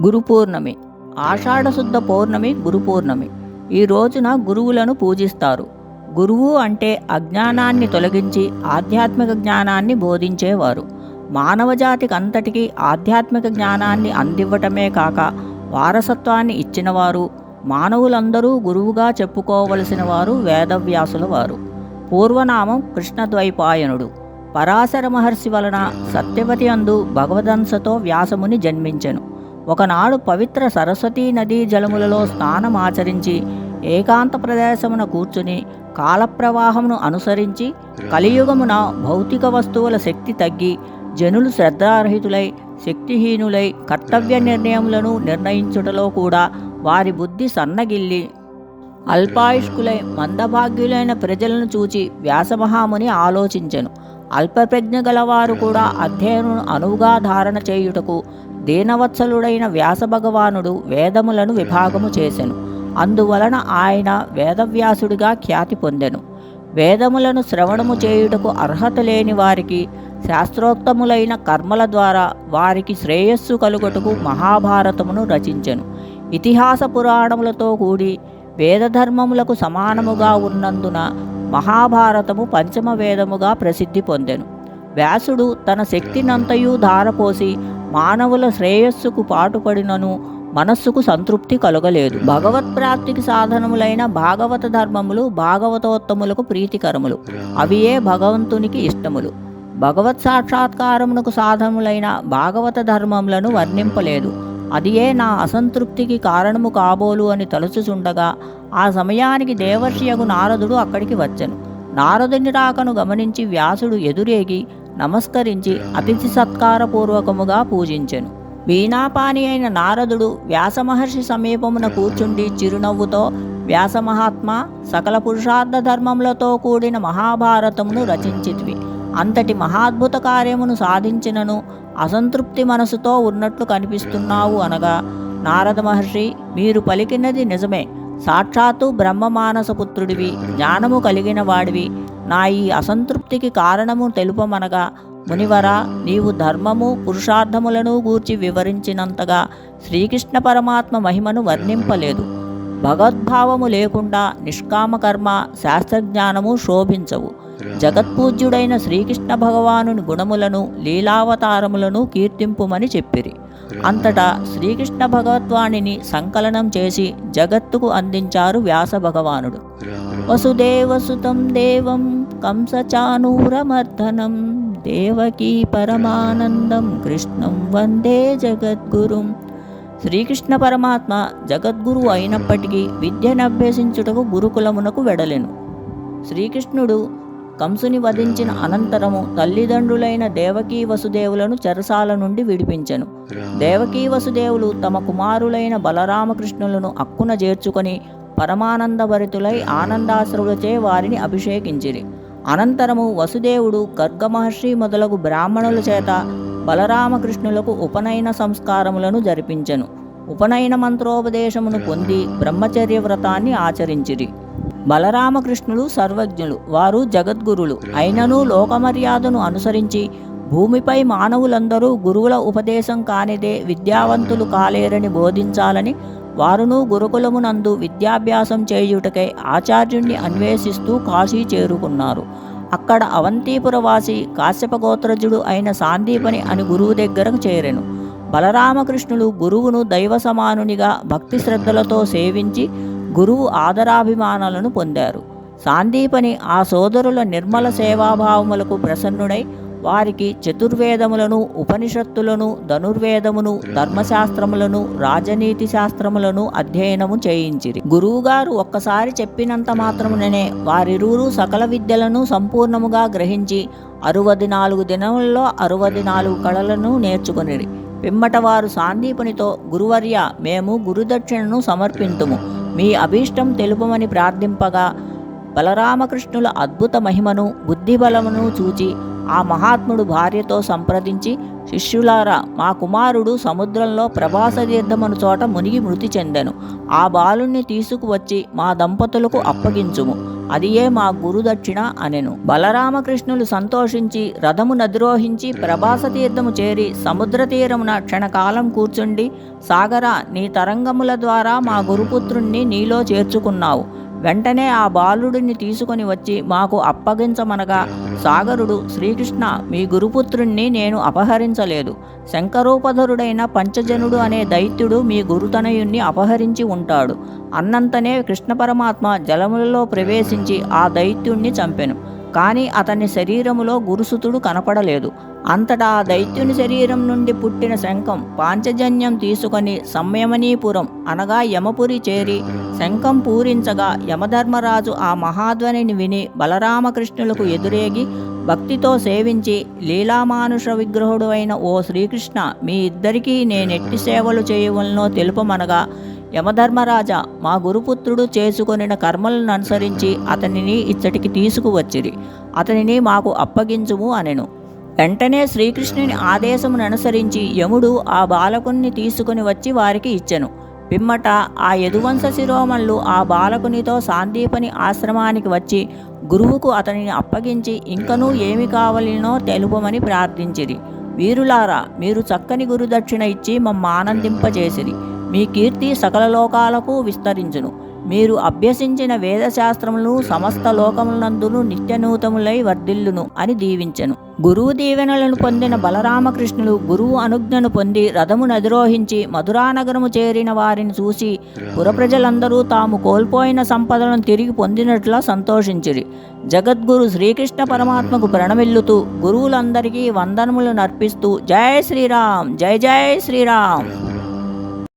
గురు పూర్ణమి ఆషాఢశుద్ధ పౌర్ణమి గురుపూర్ణమి. ఈ రోజున గురువులను పూజిస్తారు. గురువు అంటే అజ్ఞానాన్ని తొలగించి ఆధ్యాత్మిక జ్ఞానాన్ని బోధించేవారు. మానవజాతికి అంతటికీ ఆధ్యాత్మిక జ్ఞానాన్ని అందివ్వటమే కాక వారసత్వాన్ని ఇచ్చినవారు మానవులందరూ గురువుగా చెప్పుకోవలసిన వారు వేదవ్యాసుల వారు. పూర్వనామం కృష్ణద్వైపాయనుడు. పరాశర మహర్షి వలన సత్యవతి అందు భగవదంశతో వ్యాసముని జన్మించెను. ఒకనాడు పవిత్ర సరస్వతీ నదీ జలములలో స్నానమాచరించి ఏకాంత ప్రదేశమున కూర్చుని కాలప్రవాహమును అనుసరించి కలియుగమున భౌతిక వస్తువుల శక్తి తగ్గి జనులు శ్రద్ధారహితులై శక్తిహీనులై కర్తవ్య నిర్ణయములను నిర్ణయించుటలో కూడా వారి బుద్ధి సన్నగిల్లి అల్పాయుష్కులై మందభాగ్యులైన ప్రజలను చూచి వ్యాసమహాముని ఆలోచించెను. అల్పప్రజ్ఞ గలవారు కూడా అధ్యయనం అనువుగా ధారణ చేయుటకు దీనవత్సలుడైన వ్యాసభగవానుడు వేదములను విభాగము చేసెను. అందువలన ఆయన వేదవ్యాసుడిగా ఖ్యాతి పొందెను. వేదములను శ్రవణము చేయుటకు అర్హత లేని వారికి శాస్త్రోత్తములైన కర్మల ద్వారా వారికి శ్రేయస్సు కలుగుటకు మహాభారతమును రచించెను. ఇతిహాస పురాణములతో కూడి వేదధర్మములకు సమానముగా ఉన్నందున మహాభారతము పంచమ వేదముగా ప్రసిద్ధి పొందెను. వ్యాసుడు తన శక్తినంతయు ధారపోసి మానవుల శ్రేయస్సుకు పాటుపడినను మనస్సుకు సంతృప్తి కలగలేదు. భగవత్ ప్రాప్తికి సాధనములైన భాగవత ధర్మములు భాగవతోత్తములకు ప్రీతికరములు. అవియే భగవంతునికి ఇష్టములు. భగవత్ సాక్షాత్కారమునకు సాధనములైన భాగవత ధర్మములను వర్ణింపలేదు. అదియే నా అసంతృప్తికి కారణము కాబోలు అని తలుచుచుండగా ఆ సమయానికి దేవర్షియగు నారదుడు అక్కడికి వచ్చెను. నారదుని రాకను గమనించి వ్యాసుడు ఎదురేగి నమస్కరించి అతిథి సత్కారపూర్వకముగా పూజించెను. వీణాపాని అయిన నారదుడు వ్యాసమహర్షి సమీపమున కూర్చుండి చిరునవ్వుతో వ్యాసమహాత్మ సకల పురుషార్థ ధర్మములతో కూడిన మహాభారతమును రచించితివి. అంతటి మహాద్భుత కార్యమును సాధించినను అసంతృప్తి మనసుతో ఉన్నట్లు కనిపిస్తున్నావు అనగా నారద మహర్షి మీరు పలికినది నిజమే. సాక్షాత్తు బ్రహ్మమానసపుత్రుడివి జ్ఞానము కలిగిన వాడివి. నా ఈ అసంతృప్తికి కారణము తెలుపమనగా మునివర నీవు ధర్మము పురుషార్థములను గూర్చి వివరించినంతగా శ్రీకృష్ణ పరమాత్మ మహిమను వర్ణింపలేదు. భగవద్భావము లేకుండా నిష్కామకర్మ శాస్త్రజ్ఞానము శోభించవు. జగత్పూజ్యుడైన శ్రీకృష్ణ భగవానుని గుణములను లీలావతారములను కీర్తింపుమని చెప్పిరి. అంతటా శ్రీకృష్ణ భగవద్వాణిని సంకలనం చేసి జగత్తుకు అందించారు వ్యాస భగవానుడు. వసుదేవసుతం దేవం కంసచానూరమర్దనం. దేవకీ పరమానందం కృష్ణం వందే జగద్గురుం. శ్రీకృష్ణ పరమాత్మ జగద్గురు అయినప్పటికీ విద్యనభ్యసించుటకు గురుకులమునకు వెడలెను. శ్రీకృష్ణుడు కంసుని వధించిన అనంతరము తల్లిదండ్రులైన దేవకీ వసుదేవులను చెరసాల నుండి విడిపించెను. దేవకీ వసుదేవులు తమ కుమారులైన బలరామకృష్ణులను అక్కున చేర్చుకొని పరమానందభరితులై ఆనందాశ్రులచే వారిని అభిషేకించిరి. అనంతరము వసుదేవుడు గర్గమహర్షి మొదలగు బ్రాహ్మణుల చేత బలరామకృష్ణులకు ఉపనయన సంస్కారములను జరిపించెను. ఉపనయన మంత్రోపదేశమును పొంది బ్రహ్మచర్య వ్రతాన్ని ఆచరించిరి. బలరామకృష్ణులు సర్వజ్ఞులు వారు జగద్గురులు. అయినను లోకమర్యాదను అనుసరించి భూమిపై మానవులందరూ గురువుల ఉపదేశం కానిదే విద్యావంతులు కాలేరని బోధించాలని వారును గురుకులమునందు విద్యాభ్యాసం చేయుటకై ఆచార్యుణ్ణి అన్వేషిస్తూ కాశీ చేరుకున్నారు. అక్కడ అవంతిపురవాసి కాశ్యపగోత్రజుడు అయిన సాందీపని అని గురువు దగ్గరకు చేరెను. బలరామకృష్ణులు గురువును దైవ సమానునిగా భక్తి శ్రద్ధలతో సేవించి గురువు ఆదరాభిమానాలను పొందారు. సాందీపని ఆ సోదరుల నిర్మల సేవాభావములకు ప్రసన్నుడై వారికి చతుర్వేదములను ఉపనిషత్తులను ధనుర్వేదమును ధర్మశాస్త్రములను రాజనీతి శాస్త్రములను అధ్యయనము చేయించిరి. గురువుగారు ఒక్కసారి చెప్పినంత మాత్రముననే వారిరువురు సకల విద్యలను సంపూర్ణముగా గ్రహించి అరువది నాలుగు దినములలో అరవది నాలుగు కళలను నేర్చుకునిరి. పిమ్మట వారు గురువర్య మేము గురుదక్షిణను సమర్పింతుము. మీ అభీష్టం తెలుపమని ప్రార్థింపగా బలరామకృష్ణుల అద్భుత మహిమను బుద్ధిబలమును చూచి ఆ మహాత్ముడు భార్యతో సంప్రదించి శిష్యులారా మా కుమారుడు సముద్రంలో ప్రభాస తీర్థమను చోట మునిగి మృతి చెందెను. ఆ బాలుణ్ణి తీసుకువచ్చి మా దంపతులకు అప్పగించుము. అదియే మా గురుదక్షిణ అనెను. బలరామకృష్ణులు సంతోషించి రథము నదిరోహించి ప్రభాస తీర్థము చేరి సముద్ర తీరమున క్షణకాలం కూర్చుండి సాగర నీ తరంగముల ద్వారా మా గురుపుత్రుణ్ణి నీలో చేర్చుకున్నావు. వెంటనే ఆ బాలుడిని తీసుకొని వచ్చి మాకు అప్పగించమనగా సాగరుడు శ్రీకృష్ణ మీ గురుపుత్రుణ్ణి నేను అపహరించలేదు. శంకరూపధరుడైన పంచజనుడు అనే దైత్యుడు మీ గురుతనయుణ్ణి అపహరించి ఉంటాడు. అన్నంతనే కృష్ణ పరమాత్మ జలములలో ప్రవేశించి ఆ దైత్యుణ్ణి చంపెను. కానీ అతని శరీరములో గురుసుతుడు కనపడలేదు. అంతటా ఆ దైత్యుని శరీరం నుండి పుట్టిన శంఖం పాంచజన్యం తీసుకొని సంయమనీపురం అనగా యమపురి చేరి శంఖం పూరించగా యమధర్మరాజు ఆ మహాధ్వనిని విని బలరామకృష్ణులకు ఎదురేగి భక్తితో సేవించి లీలామానుష విగ్రహుడు అయిన ఓ శ్రీకృష్ణ మీ ఇద్దరికీ నేనెట్టి సేవలు చేయవలనో తెలుపమనగా యమధర్మరాజా మా గురుపుత్రుడు చేసుకొనిన కర్మలను అనుసరించి అతనిని ఇచ్చటికి తీసుకువచ్చిరి. అతనిని మాకు అప్పగించుము అనెను. వెంటనే శ్రీకృష్ణుని ఆదేశమును అనుసరించి యముడు ఆ బాలకుణ్ణి తీసుకుని వచ్చి వారికి ఇచ్చెను. పిమ్మట ఆ యదువంశ శిరోమణులు ఆ బాలకునితో సాందీపని ఆశ్రమానికి వచ్చి గురువుకు అతనిని అప్పగించి ఇంకనూ ఏమి కావలినో తెలుపమని ప్రార్థించిరి. వీరులారా మీరు చక్కని గురుదక్షిణ ఇచ్చి మమ్మ ఆనందింపజేసిరి. మీ కీర్తి సకల లోకాలకు విస్తరించును. మీరు అభ్యసించిన వేదశాస్త్రములు సమస్త లోకములందును నిత్యనూతములై వర్ధిల్లును అని దీవించెను. గురువు దీవెనలను పొందిన బలరామకృష్ణులు గురువు అనుజ్ఞను పొంది రథమును అధిరోహించి మధురానగరము చేరిన వారిని చూసి పురప్రజలందరూ తాము కోల్పోయిన సంపదలను తిరిగి పొందినట్లా సంతోషించిరి. జగద్గురు శ్రీకృష్ణ పరమాత్మకు ప్రణమిల్లుతూ గురువులందరికీ వందనములు నర్పిస్తూ జై శ్రీరామ్ జై జై శ్రీరామ్.